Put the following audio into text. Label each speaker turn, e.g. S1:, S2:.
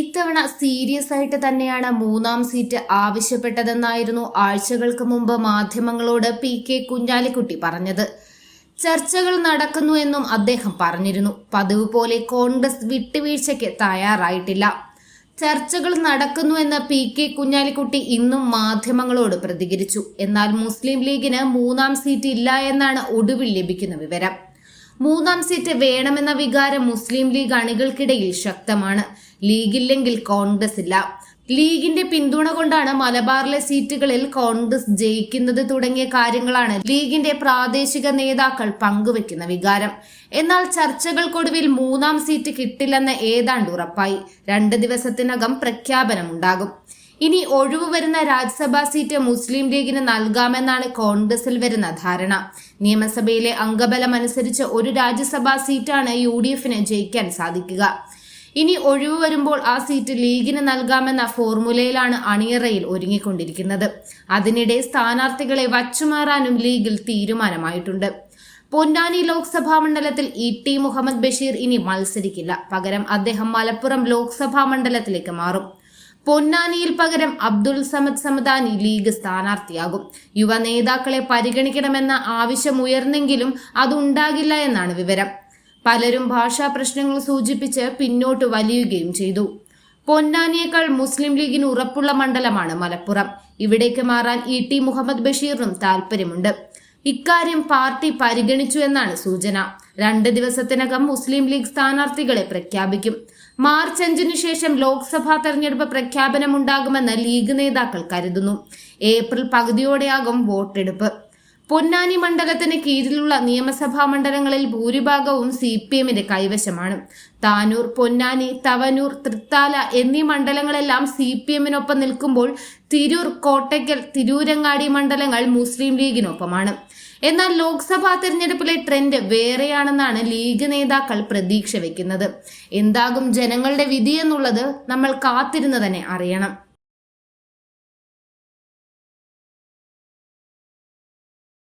S1: ഇത്തവണ സീരിയസ് ആയിട്ട് തന്നെയാണ് മൂന്നാം സീറ്റ് ആവശ്യപ്പെട്ടതെന്നായിരുന്നു ആഴ്ചകൾക്ക് മുമ്പ് മാധ്യമങ്ങളോട് പി കെ കുഞ്ഞാലിക്കുട്ടി പറഞ്ഞത്. ചർച്ചകൾ നടക്കുന്നു എന്നും അദ്ദേഹം പറഞ്ഞിരുന്നു. പതിവ് പോലെ കോൺഗ്രസ് വിട്ടുവീഴ്ചയ്ക്ക് തയ്യാറായിട്ടില്ല. ചർച്ചകൾ നടക്കുന്നു എന്ന പി കെ കുഞ്ഞാലിക്കുട്ടി ഇന്നും മാധ്യമങ്ങളോട് പ്രതികരിച്ചു. എന്നാൽ മുസ്ലിം ലീഗിന് മൂന്നാം സീറ്റ് ഇല്ല എന്നാണ് ഒടുവിൽ ലഭിക്കുന്ന വിവരം. മൂന്നാം സീറ്റ് വേണമെന്ന വികാരം മുസ്ലിം ലീഗ് അണികൾക്കിടയിൽ ശക്തമാണ്. ലീഗില്ലെങ്കിൽ കോൺഗ്രസ് ഇല്ല. ലീഗിന്റെ പിന്തുണ കൊണ്ടാണ് മലബാറിലെ സീറ്റുകളിൽ കോൺഗ്രസ് ജയിക്കുന്നത് തുടങ്ങിയ കാര്യങ്ങളാണ് ലീഗിന്റെ പ്രാദേശിക നേതാക്കൾ പങ്കുവെക്കുന്ന വികാരം. എന്നാൽ ചർച്ചകൾക്കൊടുവിൽ മൂന്നാം സീറ്റ് കിട്ടില്ലെന്ന് ഏതാണ്ട് ഉറപ്പായി. രണ്ട് ദിവസത്തിനകം പ്രഖ്യാപനമുണ്ടാകും. ഇനി ഒഴിവ് വരുന്ന രാജ്യസഭാ സീറ്റ് മുസ്ലിം ലീഗിന് നൽകാമെന്നാണ് കോൺഗ്രസിൽ വരുന്ന ധാരണ. നിയമസഭയിലെ അംഗബലം അനുസരിച്ച് ഒരു രാജ്യസഭാ സീറ്റാണ് യു ഡി എഫിന് ജയിക്കാൻ സാധിക്കുക. ഇനി ഒഴിവ് വരുമ്പോൾ ആ സീറ്റ് ലീഗിന് നൽകാമെന്ന ഫോർമുലയിലാണ് അണിയറയിൽ ഒരുങ്ങിക്കൊണ്ടിരിക്കുന്നത്. അതിനിടെ സ്ഥാനാർത്ഥികളെ വച്ചുമാറാനും ലീഗിൽ തീരുമാനമായിട്ടുണ്ട്. പൊന്നാനി ലോക്സഭാ മണ്ഡലത്തിൽ ഇ ടി മുഹമ്മദ് ബഷീർ ഇനി മത്സരിക്കില്ല. പകരം അദ്ദേഹം മലപ്പുറം ലോക്സഭാ മണ്ഡലത്തിലേക്ക് മാറും. പൊന്നാനിയിൽ പകരം അബ്ദുൾ സമദ് സമദാനി ലീഗ് സ്ഥാനാർത്ഥിയാകും. യുവ നേതാക്കളെ പരിഗണിക്കണമെന്ന ആവശ്യമുയർന്നെങ്കിലും അതുണ്ടാകില്ല എന്നാണ് വിവരം. പലരും ഭാഷാ പ്രശ്നങ്ങൾ സൂചിപ്പിച്ച് പിന്നോട്ട് വലിയുകയും ചെയ്തു. പൊന്നാനിയേക്കാൾ മുസ്ലിം ലീഗിന് ഉറപ്പുള്ള മണ്ഡലമാണ് മലപ്പുറം. ഇവിടേക്ക് മാറാൻ ഇ ടി മുഹമ്മദ് ബഷീറിനും താൽപ്പര്യമുണ്ട്. ഇക്കാര്യം പാർട്ടി പരിഗണിച്ചു എന്നാണ് സൂചന. രണ്ട് ദിവസത്തിനകം മുസ്ലിം ലീഗ് സ്ഥാനാർത്ഥികളെ പ്രഖ്യാപിക്കും. മാർച്ച് അഞ്ചിനു ശേഷം ലോക്സഭാ തെരഞ്ഞെടുപ്പ് പ്രഖ്യാപനമുണ്ടാകുമെന്ന് ലീഗ് നേതാക്കൾ കരുതുന്നു. ഏപ്രിൽ പകുതിയോടെയാകും വോട്ടെടുപ്പ്. പൊന്നാനി മണ്ഡലത്തിന് കീഴിലുള്ള നിയമസഭാ മണ്ഡലങ്ങളിൽ ഭൂരിഭാഗവും സി പി എമ്മിന്റെ കൈവശമാണ്. താനൂർ പൊന്നാനി തവനൂർ തൃത്താല എന്നീ മണ്ഡലങ്ങളെല്ലാം സി പി എമ്മിനൊപ്പം നിൽക്കുമ്പോൾ തിരൂർ കോട്ടയ്ക്കൽ തിരൂരങ്ങാടി മണ്ഡലങ്ങൾ മുസ്ലിം ലീഗിനൊപ്പമാണ്. എന്നാൽ ലോക്സഭാ തെരഞ്ഞെടുപ്പിലെ ട്രെൻഡ് വേറെയാണെന്നാണ് ലീഗ് നേതാക്കൾ പ്രതീക്ഷ വെക്കുന്നത് എന്താകും ജനങ്ങളുടെ വിധി എന്നുള്ളത് നമ്മൾ കാത്തിരുന്ന് തന്നെ അറിയണം.